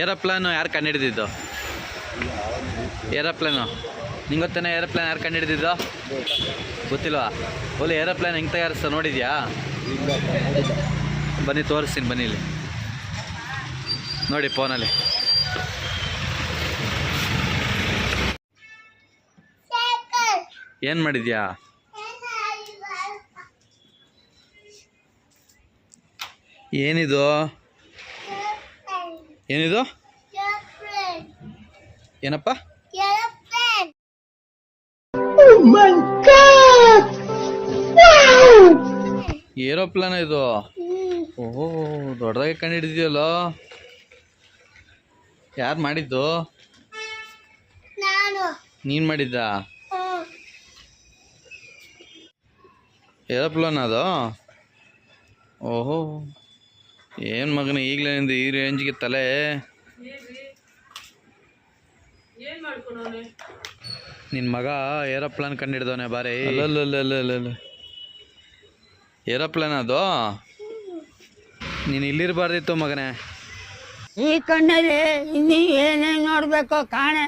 Aeroplane ಯಾರು ಕಂಡುಹಿಡಿದಿದ್ದು? Aeroplane? ನಿಂಗೆ ಗೊತ್ತೇನೆ aeroplane ಯಾರು ಕಂಡುಹಿಡಿದಿದ್ದು? ಗೊತ್ತಿಲ್ವಾ? ಓಲಿ ಏರೋಪ್ಲೇನ್ ಹೆಂಗೆ ತಯಾರಿಸ್ತಾ ನೋಡಿದ್ಯಾ? ಬನ್ನಿ, ತೋರಿಸ್ತೀನಿ, ಬನ್ನಿ ಇಲ್ಲಿ. ನೋಡಿ ಫೋನಲ್ಲಿ. ಏನು ಮಾಡಿದ್ಯಾ? ಏನಿದು? ಏನಿದು? ಏನಪ್ಪ? ಏರೋಪ್ಲೇನ್ ಇದು. ಓಹೋ ದೊಡ್ಡದಾಗಿ ಕಂಡು ಯಾರು ಮಾಡಿದ್ದು? ನೀನು ಮಾಡಿದ್ದ? ಏರೋಪ್ಲೇನ್ ಅದು. ಓಹೋ. ಏನು ಮಗನ ಈಗಲೇ ನಿಂದು ಈ ರೇಂಜ್ಗೆ ತಲೆ. ನಿನ್ನ ಮಗ ಏರೋಪ್ಲೇನ್ ಕಂಡು ಹಿಡ್ದವನೆ ಬಾರಿ. ಅಲ್ಲಲ್ಲ ಏರೋಪ್ಲೇನ್ ಅದು? ನೀನು ಇಲ್ಲಿರಬಾರ್ದಿತ್ತು ಮಗನೇ. ಈ ಕಣ್ಣಲ್ಲಿ ಇನ್ನೀ ಏನೇನು ನೋಡಬೇಕು ಕಾಣೆ.